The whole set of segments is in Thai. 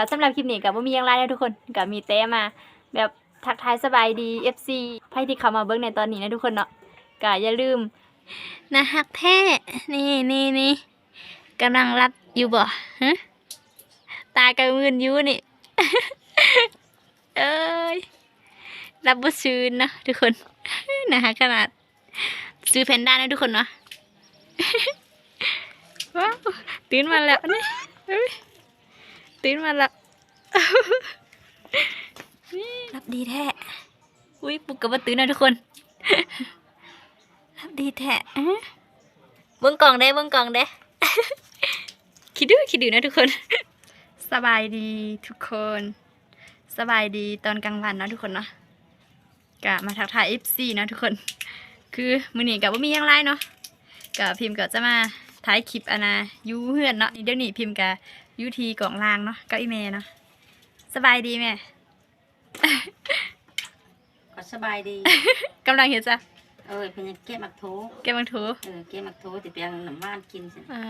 ก็สำหรับคลิปนี้ก็บ่มียังไรนะทุกคนก็มีแต่มา แบบทักทายสบายดี FC ใครที่เขามาเบิ่งในตอนนี้นะทุกคนเนาะก็อย่าลืมนะฮักแท้นี่นี่นี่กำลังรับอยู่บ่ฮะตากระมืนอยู่นี่ เอ้ยรับบ่ซื้อนะทุกคนนะฮะขนาดซื้อแพนด้านะทุกคนเนาะว้าวตื่นมาแล้วนี่เอ้ ตื่นมาแล้วรับดีแท้อุ้ยปลุกกับว่าตื่นนะทุกคน รับดีแท้อะเบิ้งกล่องได้เบิ้งกล่องได้คิดดูคิดดูนะทุกคน สบายดีทุกคน สบายดีตอนกลางวันเนาะทุกคนเนาะกะมาทักทาย FC นะทุกคน คือมือนี้กับว่ามีหยังไรเนาะกับพิมพ์ก็จะมาถ่ายคลิปอนนาอยูเพื่อนเนาะเดี๋ยวนี้พิมพ์กับอ ยูทีกล่องลางเนาะกับอีเมเนาะสบายดีแม่ก็สบายดี กำลังเห็นจ้ะเออเป็นยังเก็บมักโถแกบังทูเออเก็บมักโถติดเปียงน้ำว่านกินสิอ่า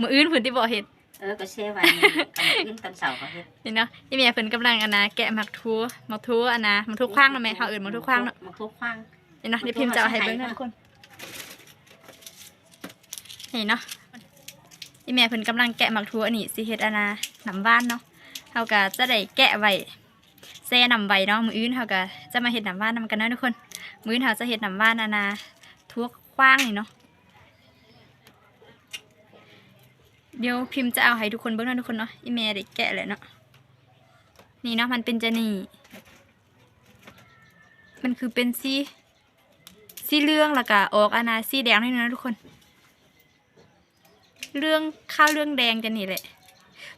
มืออื่นผืนที่บ่เห็ดเออก็เซไว้นี่กำลังขึ้นตอนเสาร์ก็เฮ็ดนี่เนาะอีเมียเพิ่นกำลังอันนะแกะหมักทูหมักทูอันนะหมักทูคว้างเนาะแม่เฮาเอื่นหมักทูคว้างเนาะมักโถคว้างนี่เนาะเดี๋ยวพิมพ์จะเอาให้เบิ่งนะทุกคนนี่เนาะ อีเมียเพิ่นกำลังแกะหมักทูอันนี้สิเฮ็ดอนนะน้ำหว่านเนาะเฮาก็จะได้แกะไว้แซ่น้ำไว้เนาะมื้ออื่นเฮาก็จะมาเฮ็ดหนำหว่านนํกันนะทุกคน มื้ออื่นเฮาจะเฮ็ดหนำหว่านอนนะทั่วคว้างนี่เนาะเดี๋ยวพิมพ์จะเอาให้ทุกคนเบิ่งนะทุกคนเนาะอีเมียได้แกะแล้วเนาะนี่เนาะมันเป็นจะนี่ มันคือเป็นสีสีเหลืองแล้วก็ออกอนาสีแดงนี่นะทุกคน เรื่องข้าวเรื่องแดงจะนี่แหละ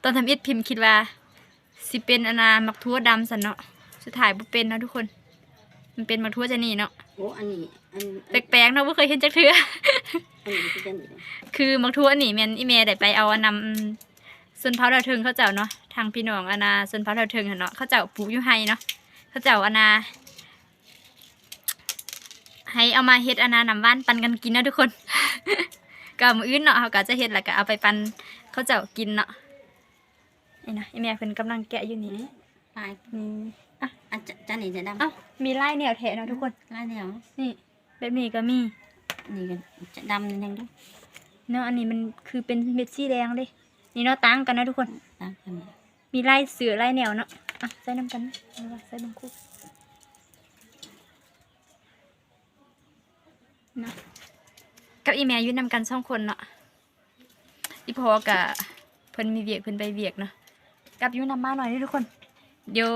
ตอนทำอิดพิมพ์คิดว่า สิเป็นอานามักทั่วดำสันเนาะสุดท้ายบ่เป็นเนาะทุกคน มันเป็นมักทั่วจะนี่เนาะโอ้อันนี้อันแปลกๆเนาะบ่เคยเห็นจักเทื่ออันนี้คือจังได๋คือมักทั่วนี่แม่นอีเมลได้ไปเอาอันนำส่วนเผาดาวเทิงเขาเจ้าเนาะทางพี่น้องอานาส่วนเผาดาวเทิงหั่นเนาะเขาเจ้าปลูกอยู่ไฮเนาะเขาเจ้าอานาให้เอามาเฮ็ดอานาน้ำว่านปันกันกินเนาะทุกคน ก็มื้ออื่นเนาะเขาก็จะเฮ็ดแล้วก็เอาไปปันเขาเจ้ากินเนาะนี่นะอีเมลเพิ่นกำลังแกะอยู่นี่นี่ลายนี่อันจะจันนี่จะดำเอ้ามีลายแนวแถะเนาะทุกคนลายแนวนี่แบบนี้ก็มีนี่ก็จะดำนิดนึงเด้อเนาะอันนี้มันคือเป็นเม็ดสีแดงเลยนี่เนาะต่างกันนะทุกคนตามกันมีลายเสือลายแนวเนาะอะใส่น้ำกันนะเอาล่ะใส่ลงคุกเนาะ กับอีแม่อยืนนำกันสองคนเนาะอีพอกะเพิ่นมีเวียกเพิ่นไปเวียกเนาะกับอยูนำมาหน่อยนี่ทุกคน เดี๋ยว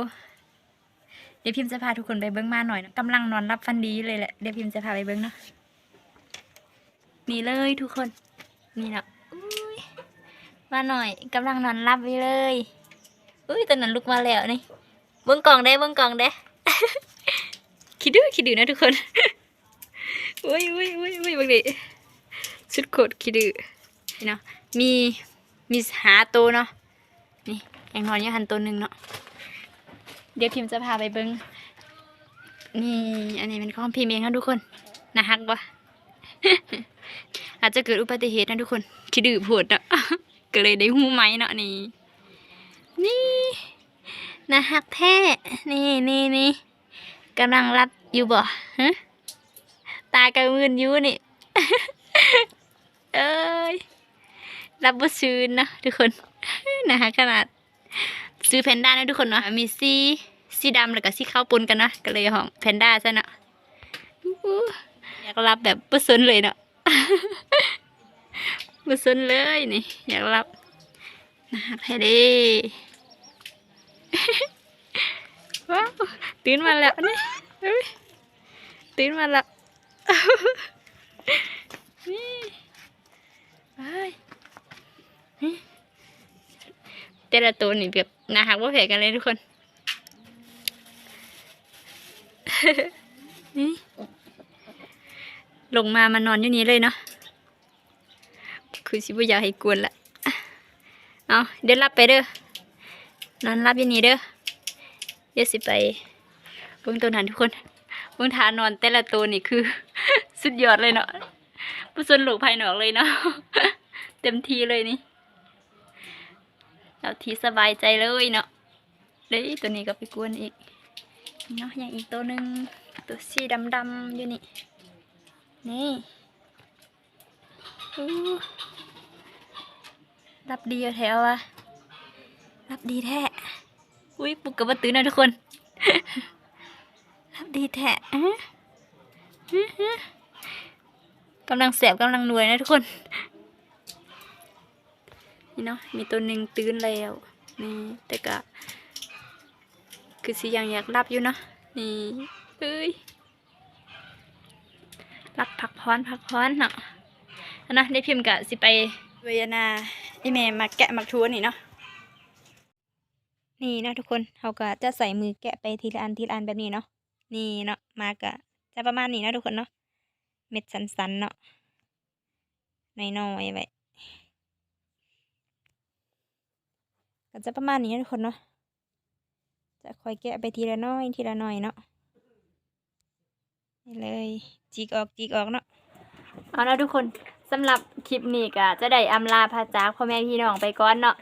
เดี๋ยวพิมพ์จะพาทุกคนไปเบิ้งมาหน่อยนะกำลังนอนรับฟันดีเลยแหละเดี๋ยวพิมพ์จะพาไปเบิ้งเนาะนี่เลยทุกคนนี่เนาะอุ้ยมาหน่อยกำลังนอนรับไปเลยอุ้ยตอนนั้นลุกมาแล้วนี่เบิ้งกล่องได้เบิ้งกล่องได้คิดดูคิดดูนะทุกคนอุ้ยอุ้ยอุ้ยอุ้ยบางที ชุดโคตรคิดดูนี่เนาะมีมีหาตัวเนาะนี่ยังนอนยู่หันตัวหนึ่งเนาะเดี๋ยวพิมจะพาไปเบิ้งนี่อันนี้เป็นของพิมเองนะทุกคนนะฮักปะอาจจะเกิดอุบัติเหตุนะทุกคนคิดดื้อโผดเนาะก็เลยได้หูไหมเนาะนี่นี่นะฮักแท้นี่นี่นี่กำลังรับอยู่บ่ฮะตากระมืนอยู่นี่ เอ้ยรับบ่ซื้อนะทุกคนนะฮะขนาดซื้อแพนด้านะทุกคนเนาะมีสีสีดำแล้วก็สีขาวปนกันเนาะก็เลยของแพนด้าซะเนาะอยากรับแบบบ่สนเลยเนาะบ่สนเลยนี่อยากรับนะฮะแพ้เด้ว้าวตื่นมาแล้วนี่ตื่นมาแล้ว นี่ไปนี่ แต่ละตัวนี่แบบน่าหักว่าแผลกันเลยทุกคนนี่ลงมามานอนอยู่นี้เลยเนาะคือสิบ่อยากให้กวนละเอาเดี๋ยวรับไปเด้อนอนรับอยู่นี่เด้อเดี๋ยวสิไปเบิ่งตัวนั้นทุกคนเบิ่งทานอนแต่ละตัวนี่คือ สุดยอดเลยเนาะผู้สนหลูกภายนอกเลยเนาะเต็มทีเลยนี่ เอาที่สบายใจเลยเนาะเด้ยตัวนี้ก็ไปกวนอีกเนาะอย่างอีกตัวหนึ่งตัวสีดำๆอยู่นี่นี่รับดีแถวอะรับดีแท้อุ้ยปลุกกับว่าตื่นนะทุกคน รับดีแท้กำลังแสบกำลังนวยนะทุกคน นี่เนาะมีตัวหนึ่งตื่นแล้วนี่แต่ก็คือสิยังอยากรับอยู่เนาะนี่เอ้ยรับพักพรพักพรเนาะนะได้พิมพ์กะสิไปเวียนาอีเมมาแกะมักทัวนี่เนาะนี่นะทุกคนเขาก็จะใส่มือแกะไปทีละอันทีละอันแบบนี้เนาะนี่เนาะมากะจะประมาณนี้นะทุกคนเนาะเม็ดสันๆเนาะน้อยๆไว้ ก็จะประมาณนี้นะทุกคนเนาะจะค่อยแกะไปทีละน้อยทีละน้อยเนาะนี่เลยจีกออกจีกออกเนาะเอาละทุกคนสำหรับคลิปนี้ก็จะได้อำลาพาจากพ่อแม่พี่น้องไปก่อนเนาะ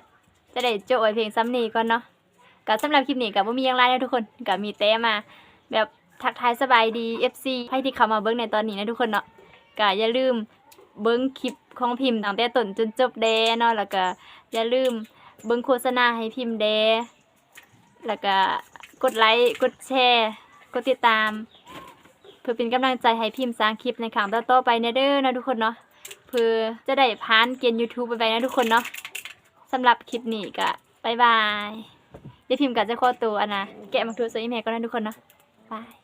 จะได้โจ้ไว้เพลงซ้ำนี้ก่อนเนาะก็สำหรับคลิปนี้ก็บ่มีหยังไรนะทุกคนก็มีแต่มา แบบทักทายสบายดี FC ให้ที่เขามาเบิ่งในตอนนี้นะทุกคนเนาะก็อย่าลืมเบิ่งคลิปของพิมพ์ตั้งแต่ต้นจนจบแดเนาะแล้วก็อย่าลืม เบิ่งโฆษณาให้พิมพ์แดแล้วก็กดไลค์กดแชร์กดติดตาม เพื่อเป็นกำลังใจให้พิมพ์สร้างคลิปในครั้งต่อไปเนเด้อนะทุกคนเนาะเพื่อจะได้ผ่านเกณฑ์ YouTube ไปๆนะทุกคนเนาะสำหรับคลิปนี้ก็บายบายเดี๋ยวพิมพ์ก็จะขอตัวอันนะแกะมาทูสวยอีเมลก็นะทุกคนเนาะบาย